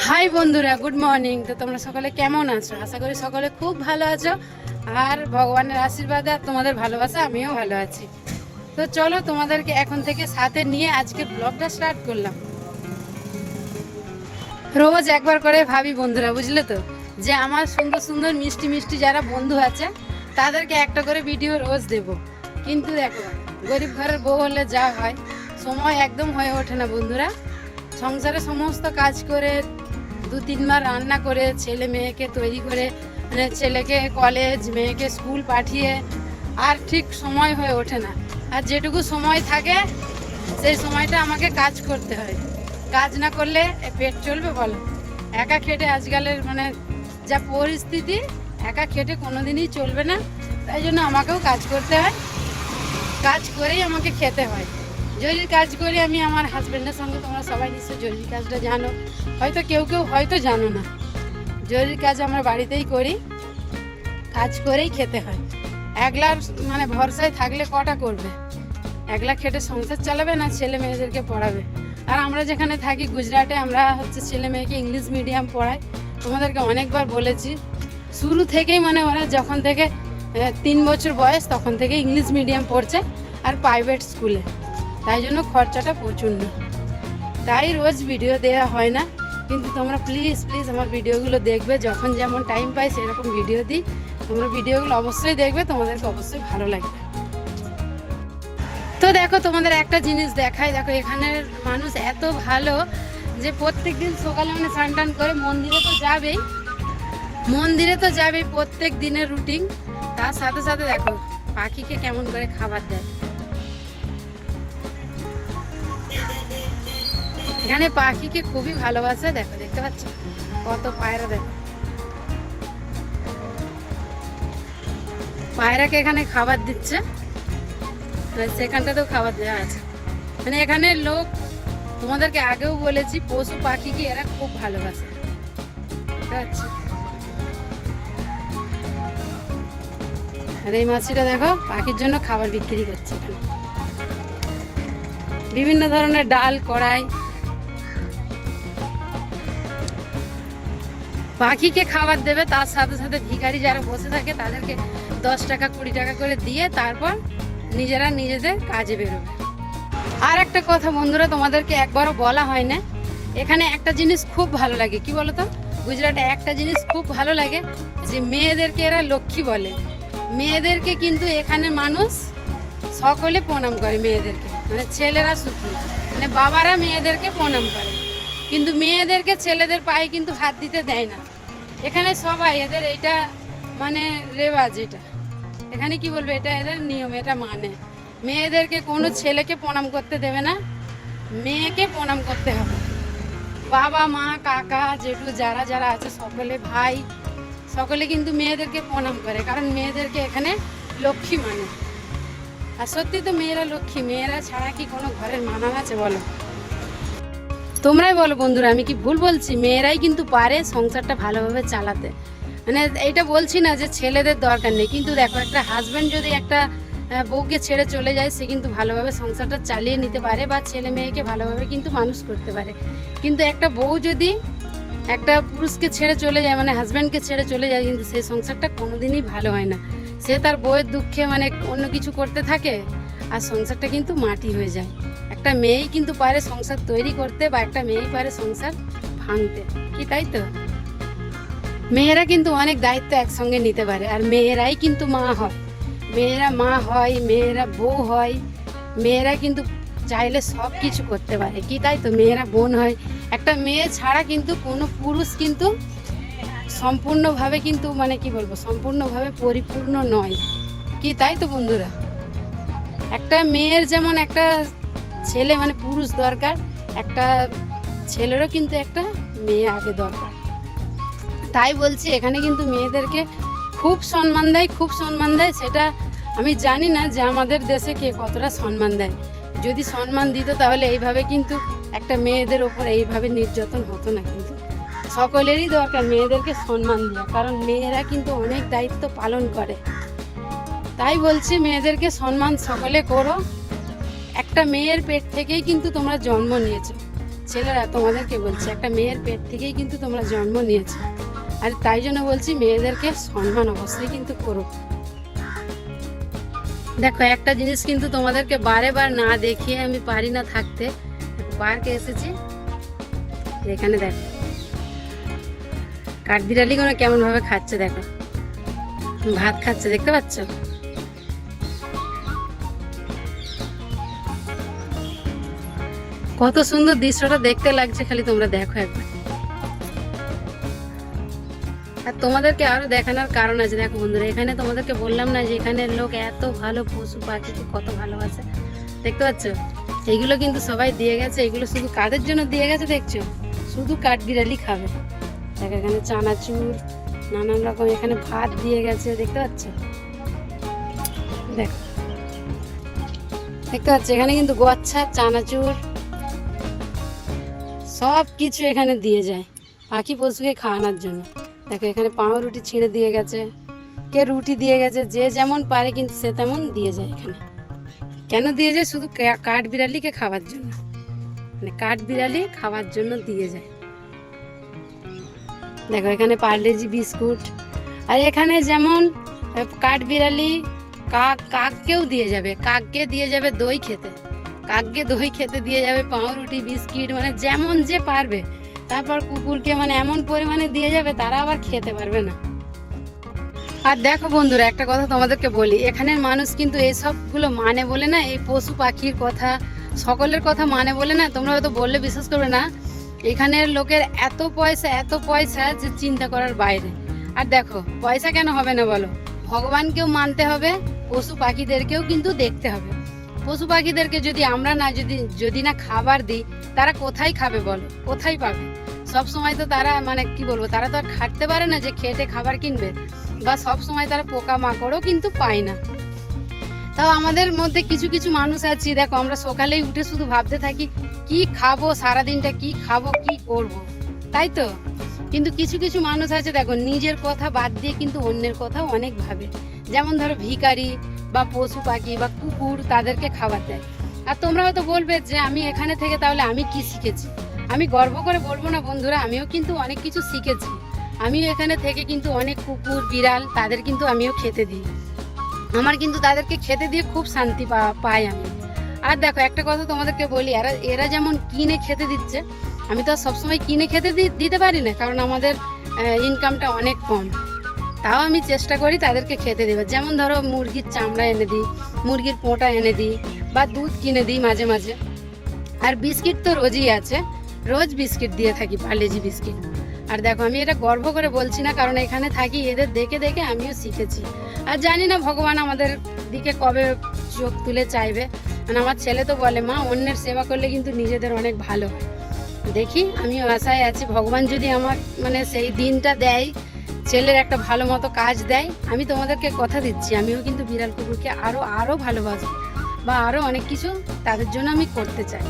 High বন্ধুরা good morning তো তোমরা সকলে কেমন আছো? আশা করি সকলে খুব ভালো আছো। আর ভগবানের আশীর্বাদে আর তোমাদের ভালোবাসা, আমিও ভালো আছি। তো চলো তোমাদেরকে এখন থেকে সাথে নিয়ে আজকে ব্লগটা স্টার্ট করলাম। রোজ একবার করে ভাবি বন্ধুরা, বুঝলে তো? যে আমার সুন্দর সুন্দর মিষ্টি মিষ্টি যারা বন্ধু আছে, তাদেরকে একটা করে ভিডিও রোজ দেব। কিন্তু দেখো, গরিব ঘরের বউ হলে যা হয়, সময় একদম হয়ে ওঠে না বন্ধুরা। সংসারে সমস্ত কাজ করে দু তিনবার রান্না করে ছেলে মেয়েকে তৈরি করে মানে ছেলেকে কলেজ মেয়েকে স্কুল পাঠিয়ে আর ঠিক সময় হয়ে ওঠে না। আর যেটুকু সময় থাকে, সেই সময়টা আমাকে কাজ করতে হয়। কাজ না করলে পেট চলবে বলো? একা খেটে আজকালের মানে যা পরিস্থিতি, একা খেটে কোনোদিনই চলবে না। তাই জন্য আমাকেও কাজ করতে হয়। কাজ করেই আমাকে খেতে হয়। জরির কাজ করি আমি আমার হাজব্যান্ডের সঙ্গে তোমরা সবাই নিশ্চয় জরির কাজটা জানো। হয়তো কেউ কেউ হয়তো জানো না। জরির কাজ আমরা বাড়িতেই করি, কাজ করেই খেতে হয়। একলার মানে ভরসায় থাকলে কটা করবে? একলা খেটে সংসার চালাবে না ছেলে মেয়েদেরকে পড়াবে? আর আমরা যেখানে থাকি, গুজরাটে আমরা হচ্ছে ছেলে মেয়েকে ইংলিশ মিডিয়াম পড়াই। তোমাদেরকে অনেকবার বলেছি। শুরু থেকেই মানে ওরা যখন থেকে তিন বছর বয়স, তখন থেকে ইংলিশ মিডিয়াম পড়ছে আর প্রাইভেট স্কুলে তাই জন্য খরচাটা প্রচণ্ড। তাই রোজ ভিডিও দেওয়া হয় না, কিন্তু তোমরা প্লিজ প্লিজ আমার ভিডিওগুলো দেখবে, যখন যেমন টাইম পাই সেরকম ভিডিও দিই। তোমরা ভিডিওগুলো অবশ্যই দেখবে, তোমাদেরকে অবশ্যই ভালো লাগবে। তো দেখো তোমাদের একটা জিনিস দেখাই, দেখো এখানের মানুষ এত ভালো যে প্রত্যেক দিন সকালে মানে স্নান টান করে মন্দিরে তো যাবেই। মন্দিরে তো যাবেই প্রত্যেক দিনের রুটিন তার সাথে সাথে দেখো পাখিকে কেমন করে খাবার দেয়। এখানে পাখিকে খুবই ভালোবাসে, দেখো, দেখতে পাচ্ছ? কত পায়রা, দেখো। পায়রাকে এখানে খাবার দিচ্ছে। সেখানটাতেও খাবার দেওয়া আছে। মানে এখানে লোক, তোমাদেরকে আগেও বলেছি, পশু পাখিকে এরা খুব ভালোবাসে। আর এই মাছিটা দেখো, পাখির জন্য খাবার বিক্রি করছে। বিভিন্ন ধরনের ডাল, কড়াই পাখিকে খাবার দেবে, তার সাথে সাথে ভিখারি যারা বসে থাকে তাদেরকে দশ টাকা, কুড়ি টাকা করে দিয়ে তারপর নিজেরা নিজেদের কাজে বেরোবে। আর একটা কথা বন্ধুরা, তোমাদেরকে একবারও বলা হয় না, এখানে একটা জিনিস খুব ভালো লাগে, কি বলো তো গুজরাটে একটা জিনিস খুব ভালো লাগে যে মেয়েদেরকে এরা লক্ষ্মী বলে। মেয়েদেরকে কিন্তু এখানে মানুষ সকলে প্রণাম করে মেয়েদেরকে মানে ছেলেরা সুখী মানে বাবারা মেয়েদেরকে প্রণাম করে। কিন্তু মেয়েদেরকে ছেলেদের পায়ে কিন্তু হাত দিতে দেয় না। এখানে সবাই এদের এটা মানে রেওয়াজ এটা। এখানে কি বলবে? এটা এদের নিয়ম, এটা মানে। মেয়েদেরকে কোনো ছেলেকে প্রণাম করতে দেবে না, মেয়েকে প্রণাম করতে হবে। বাবা, মা, কাকা, জেঠু, যারা যারা আছে, সকলে ভাই, সকলে কিন্তু মেয়েদেরকে প্রণাম করে, কারণ মেয়েদেরকে এখানে লক্ষ্মী মানে। আর সত্যি তো মেয়েরা লক্ষ্মী, মেয়েরা ছাড়া কি কোনো ঘরের মানান আছে বলো? তোমরাই বলো বন্ধুরা, আমি কি ভুল বলছি? মেয়েরাই কিন্তু পারে সংসারটা ভালোভাবে চালাতে। মানে এইটা বলছি না যে ছেলেদের দরকার নেই, কিন্তু দেখো একটা হাজব্যান্ড যদি একটা বউকে ছেড়ে চলে যায়, সে কিন্তু ভালোভাবে সংসারটা চালিয়ে নিতে পারে বা ছেলে মেয়েকে ভালোভাবে কিন্তু মানুষ করতে পারে। কিন্তু একটা বউ যদি একটা পুরুষকে ছেড়ে চলে যায় মানে হাজব্যান্ডকে ছেড়ে চলে যায়, কিন্তু সেই সংসারটা কোনোদিনই ভালো হয় না। সে তার বউয়ের দুঃখে মানে অন্য কিছু করতে থাকে, আর সংসারটা কিন্তু মাটি হয়ে যায়। একটা মেয়েই কিন্তু পারে সংসার তৈরি করতে বা একটা মেয়েই পারে সংসার ভাঙতে। কি তাই তো? মেয়েরা কিন্তু অনেক দায়িত্ব একসঙ্গে নিতে পারে আর মেয়েরাই কিন্তু মা হয়। মেয়েরা মা হয়, মেয়েরা বউ হয়, মেয়েরা কিন্তু চাইলে সব কিছু করতে পারে। কি তাই তো? মেয়েরা বোন হয়। একটা মেয়ে ছাড়া কিন্তু কোনো পুরুষ কিন্তু সম্পূর্ণভাবে কিন্তু মানে কি বলব? সম্পূর্ণভাবে পরিপূর্ণ নয়। কি তাই তো বন্ধুরা? একটা মেয়ের যেমন একটা ছেলে মানে পুরুষ দরকার, একটা ছেলেরও কিন্তু একটা মেয়ে আগে দরকার। তাই বলছি, এখানে কিন্তু মেয়েদেরকে খুব সম্মান দেয়, খুব সম্মান দেয়, সেটা আমি জানি না যে আমাদের দেশে কে কতটা সম্মান দেয়। যদি সম্মান দিত তাহলে এইভাবে কিন্তু একটা মেয়েদের ওপর এইভাবে নির্যাতন হতো না কিন্তু। সকলেরই দরকার মেয়েদেরকে সম্মান দেওয়া, কারণ মেয়েরা কিন্তু অনেক দায়িত্ব পালন করে। তাই বলছি, মেয়েদেরকে সম্মান সকলে করো। একটা মেয়ের পেট থেকেই কিন্তু তোমরা জন্ম নিয়েছো। ছেলেরা তোমাদেরকে বলছি, একটা মেয়ের পেট থেকেই কিন্তু তোমরা জন্ম নিয়েছো। আর তাই জন্য বলছি, মেয়েদেরকে সম্মান অবশ্যই কিন্তু করো। দেখো, একটা জিনিস কিন্তু তোমাদেরকে বারে বার না দেখিয়ে আমি পারি না থাকতে। পার্কে এসেছি। এখানে দেখো। কাঠবিড়ালি কোনো কেমন ভাবে খাচ্ছে, দেখো। ভাত খাচ্ছে, দেখতে পাচ্ছ? কত সুন্দর দৃশ্যটা দেখতে লাগছে, খালি তোমরা দেখো একবার। আর তোমাদেরকে আরও দেখানোর কারণ আছে, দেখো বন্ধুরা, এখানে তোমাদেরকে বললাম না যে এখানের লোক এত ভালো পশু পাখিকে কত ভালোবাসে। দেখতে পাচ্ছ? এইগুলো কিন্তু সবাই দিয়ে গেছে, এগুলো শুধু কাদের জন্য দিয়ে গেছে দেখছ? শুধু কাঠবিড়ালি খাবে। দেখো এখানে চানাচুর, নানান রকম, এখানে ভাত দিয়ে গেছে, দেখতে পাচ্ছ? দেখো। দেখতে পাচ্ছ? এখানে কিন্তু গচ্ছা চানাচুর সব কিছু এখানে দিয়ে যায়। পাখি পশুকে খাওয়ানোর জন্য। দেখো, এখানে পাঁও রুটি ছিঁড়ে দিয়ে গেছে। কে রুটি দিয়ে গেছে, যে যেমন পারে কিন্তু সে তেমন দিয়ে যায় এখানে। কেন দিয়ে যায়? শুধু কাঠ বিড়ালিকে খাওয়ার জন্য। মানে কাঠ বিড়ালি খাওয়ার জন্য দিয়ে যায়। দেখো, এখানে পার্লেজি বিস্কুট। আর এখানে যেমন কাঠ বিড়ালি কাক কাককেও দিয়ে যাবে। কাককে দিয়ে যাবে দই খেতে। কাককে দই খেতে দিয়ে যাবে, পাউরুটি, বিস্কিট মানে যেমন যে পারবে। তারপর কুকুরকে মানে এমন পরিমাণে দিয়ে যাবে, তারা আবার খেতে পারবে না। আর দেখো বন্ধুরা, একটা কথা তোমাদেরকে বলি, এখানের মানুষ কিন্তু এইসবগুলো মানে বলে না, এই পশু পাখির কথা, সকলের কথা মানে বলে না, তোমরা হয়তো বললে বিশ্বাস করবে না, এখানের লোকের এত পয়সা এত পয়সা যে চিন্তা করার বাইরে। আর দেখো, পয়সা কেন হবে না বলো? ভগবানকেও মানতে হবে, পশু পাখিদেরকেও কিন্তু দেখতে হবে। পশু পাখিদেরকে যদি আমরা না যদি যদি না খাবার দিই, তারা কোথায় খাবে বলো? কোথায় পাবে? সব সময় তো তারা মানে কি বলব, তারা তো আর খাটতে পারে না যে খেটে খাবার কিনবে বা সব সময় তারা পোকা মাকড়ও কিন্তু পায় না। তাও আমাদের মধ্যে কিছু কিছু মানুষ আছি, দেখো আমরা সকালেই উঠে শুধু ভাবতে থাকি, কি খাব সারা দিনটা কি খাব, কি করব। তাই তো? কিন্তু কিছু কিছু মানুষ আছে, দেখো নিজের কথা বাদ দিয়ে কিন্তু অন্যের কথা অনেক ভাবে। যেমন ধরো ভিখারি বা পশু পাখি বা কুকুর তাদেরকে খাবার দেয়। আর তোমরা হয়তো বলবে যে আমি এখানে থেকে তাহলে আমি কি শিখেছি? আমি গর্ব করে বলব না বন্ধুরা, আমিও কিন্তু অনেক কিছু শিখেছি। আমিও এখানে থেকে কিন্তু অনেক কুকুর, বিড়াল তাদের কিন্তু আমিও খেতে দিই। আমার কিন্তু তাদেরকে খেতে দিয়ে খুব শান্তি পাই আমি। আর দেখো, একটা কথা তোমাদেরকে বলি, এরা এরা যেমন কিনে খেতে দিচ্ছে, আমি তো সবসময় কিনে খেতে দিতে পারি না, কারণ আমাদের ইনকামটা অনেক কম। তাও আমি চেষ্টা করি তাদেরকে খেতে দেবার। যেমন ধরো মুরগির চামড়া এনে দিই, মুরগির পোঁটা এনে দিই বা দুধ কিনে দিই মাঝে মাঝে। আর বিস্কিট তো রোজই আছে, রোজ বিস্কিট দিয়ে থাকি পার্লেজি বিস্কিট। আর দেখো আমি এটা গর্ব করে বলছি না, কারণ এখানে থাকি, এদের দেখে দেখে আমিও শিখেছি। আর জানি না ভগবান আমাদের দিকে কবে চোখ তুলে চাইবে। মানে আমার ছেলে তো বলে, মা, অন্যের সেবা করলে কিন্তু নিজেদের অনেক ভালো দেখি, আমিও আশায় আছি, ভগবান যদি আমার মানে সেই দিনটা দেয় ছেলের একটা ভালো মতো কাজ দেয়, আমি তোমাদেরকে কথা দিচ্ছি, আমিও কিন্তু বিড়াল কুকুরকে আরও আরও ভালোবাসবো বা আরও অনেক কিছু তাদের জন্য আমি করতে চাই।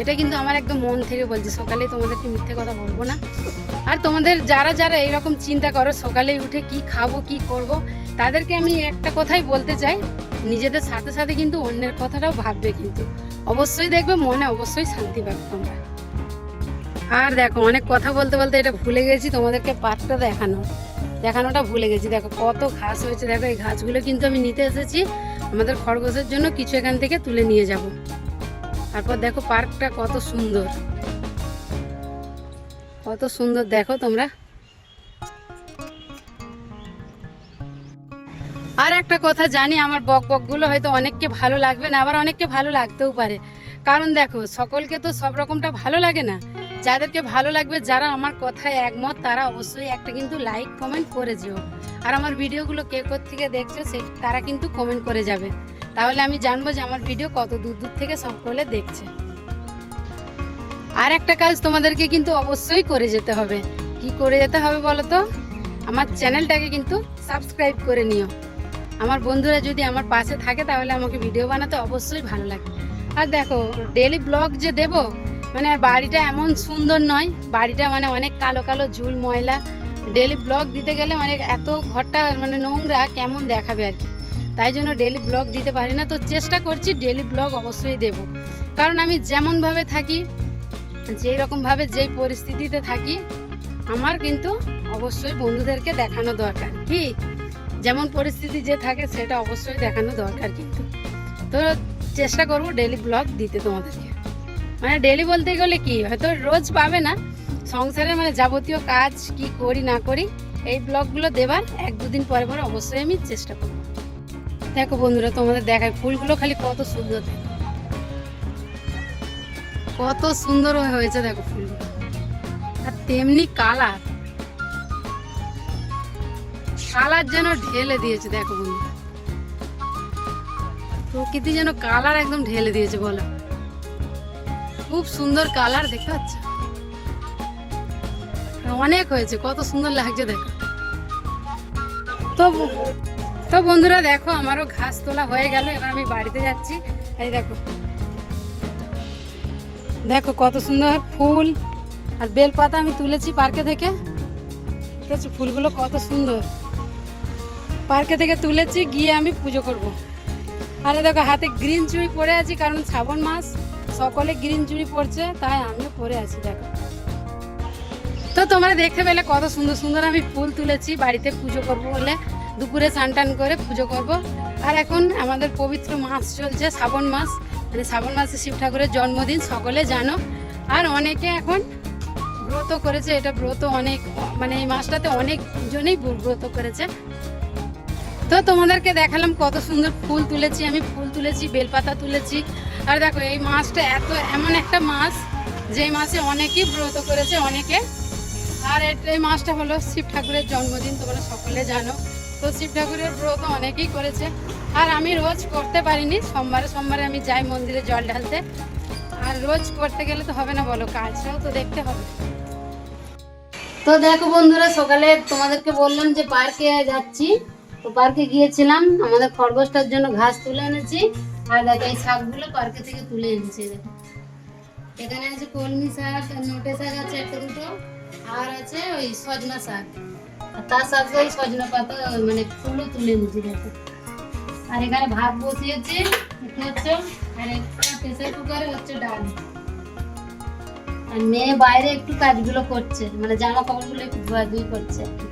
এটা কিন্তু আমার একদম মন থেকে বলছি, সকালে তোমাদেরকে মিথ্যে কথা বলব না। আর তোমাদের যারা যারা এইরকম চিন্তা করো, সকালে উঠে কি খাব, কি করব, তাদেরকে আমি একটা কথাই বলতে চাই, নিজেদের সাথে সাথে কিন্তু অন্যের কথাটাও ভাববে কিন্তু। অবশ্যই দেখবে, মনে অবশ্যই শান্তি পাবে তোমরা। আর দেখো, অনেক কথা বলতে বলতে এটা ভুলে গেছি, তোমাদেরকে পার্কটা দেখানো। দেখানোটা ভুলে গেছি। দেখো কত ঘাস হয়েছে। দেখো এই ঘাসগুলো কিন্তু আমি নিতে এসেছি। আমাদের খরগোশের জন্য কিছু এখান থেকে তুলে নিয়ে যাব। তারপর দেখো পার্কটা কত সুন্দর। কত সুন্দর। দেখো তোমরা। আর একটা কথা জানি, আমার বক বকগুলো হয়তো অনেককে ভালো লাগবে না, আবার অনেককে ভালো লাগতেও পারে। কারণ দেখো, সকলকে তো সব রকমটা ভালো লাগে না। যাদেরকে ভালো লাগবে, যারা আমার কথায় একমত, তারা অবশ্যই একটা কিন্তু লাইক কমেন্ট করে যেও। আর আমার ভিডিওগুলো কে থেকে দেখছে, সে তারা কিন্তু কমেন্ট করে যাবে। তাহলে আমি জানব যে আমার ভিডিও কত দূর দূর থেকে সকলে দেখছে। আর একটা কাজ তোমাদেরকে কিন্তু অবশ্যই করে যেতে হবে। কি করে যেতে হবে বলো তো? আমার চ্যানেলটাকে কিন্তু সাবস্ক্রাইব করে নিও। আমার বন্ধুরা যদি আমার পাশে থাকে, তাহলে আমাকে ভিডিও বানাতে অবশ্যই ভালো লাগে। আর দেখো ডেলি ব্লগ যে দেব মানে বাড়িটা এমন সুন্দর নয়, বাড়িটা মানে অনেক কালো কালো ঝুল ময়লা। ডেলি ব্লগ দিতে গেলে মানে এত ঘরটা মানে নোংরা কেমন দেখাবে আর কি। তাই জন্য ডেলি ব্লগ দিতে পারি না, তো চেষ্টা করছি ডেলি ব্লগ অবশ্যই দেব। কারণ আমি যেমনভাবে থাকি যেই রকমভাবে যেই পরিস্থিতিতে থাকি, আমার কিন্তু অবশ্যই বন্ধুদেরকে দেখানো দরকার। কি? যেমন পরিস্থিতি যে থাকে, সেটা অবশ্যই দেখানো দরকার কিন্তু। তো চেষ্টা করব ডেলি ব্লগ দিতে তোমাদেরকে। মানে ডেলি বলতে গেলে কি, হয়তো রোজ পাবে না। সংসারে মানে যাবতীয় কাজ, কি করি, না করি, এই ব্লগগুলো দেবার এক দুদিন পরে পরে অবশ্যই আমি চেষ্টা করব। দেখো বন্ধুরা, তোমাদের দেখায় ফুলগুলো খালি কত সুন্দর। কত সুন্দর হয়েছে দেখো ফুলগুলো। আর তেমনি কালার। কালার যেন ঢেলে দিয়েছে, দেখো বন্ধু প্রকৃতি যেন কালার একদম ঢেলে দিয়েছে, বলো। খুব সুন্দর কালার দেখতে পাচ্ছ অনেক হয়েছে, কত সুন্দর লাগছে দেখো। তো তো বন্ধুরা দেখো, আমারও ঘাস তোলা হয়ে গেল, এবার আমি বাড়িতে যাচ্ছি। এই দেখো। দেখো কত সুন্দর ফুল, আর বেলপাতা আমি তুলেছি পার্কে থেকে। ঠিক আছে, ফুলগুলো কত সুন্দর। পার্কে থেকে তুলেছি, গিয়ে আমি পুজো করব। আরে দেখো, হাতে গ্রিন চুড়ি পরে আছি, কারণ শ্রাবণ মাস। সকলে গ্রিন চুড়ি পরছে, তাই আমিও পরে আছি, দেখো। তো তোমরা দেখতে পেলে কত সুন্দর সুন্দর আমি ফুল তুলেছি, বাড়িতে পুজো করব বলে। দুপুরে স্নান করে পুজো করব। আর এখন আমাদের পবিত্র মাস চলছে, শ্রাবণ মাস। মানে শ্রাবণ মাসে শিব ঠাকুরের জন্মদিন, সকলে জানো। আর অনেকে এখন ব্রত করেছে, এটা ব্রত অনেক মানে এই মাসটাতে অনেক জনেই ব্রত করেছে। তো তোমাদেরকে দেখালাম কত সুন্দর ফুল তুলেছি, আমি ফুল তুলেছি, বেলপাতা তুলেছি আর দেখো, এই মাছটা এত, এমন একটা মাছ যে মাসে অনেকেই ব্রত করেছে, অনেকে। আর এই মাছটা হলো শিব ঠাকুরের জন্মদিন, তোমরা সকলে জানো। তো শিব ঠাকুরের ব্রত অনেকেই করেছে। আর আমি রোজ করতে পারিনি, সোমবারে সোমবারে আমি যাই মন্দিরে জল ঢালতে। আর রোজ করতে গেলে তো হবে না, বলো কাজটাও তো দেখতে হবে। তো দেখো বন্ধুরা, সকালে তোমাদেরকে বললাম যে পার্কে যাচ্ছি। তো পার্কে গিয়েছিলাম, আমাদের খরগোশটার জন্য ঘাস তুলে এনেছি। আর দেখো, এই শাকগুলো পার্কে থেকে তুলে এনেছি, দেখো। এখানে আছে কলমি শাক নোটে শাক আছে একটা দুটো, আর আছে ওই সজনা শাক। আর তার সাথে ওই সজনা পাতা মানে ফুলও তুলে এনেছি, দেখো। আর এখানে ভাত বসিয়েছে হচ্ছে আর একটা প্রেসার কুকারে হচ্ছে ডাল। আর মেয়ে বাইরে একটু কাজগুলো করছে মানে জামা কাপড়গুলো একটু ধোয়াধুয়ি করছে। আর কি।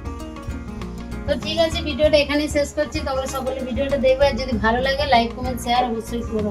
তো ঠিক আছে, ভিডিওটা এখানেই শেষ করছি। তোমরা সকলে ভিডিওটা দেখবে। আর যদি ভালো লাগে লাইক কমেন্ট শেয়ার অবশ্যই করো।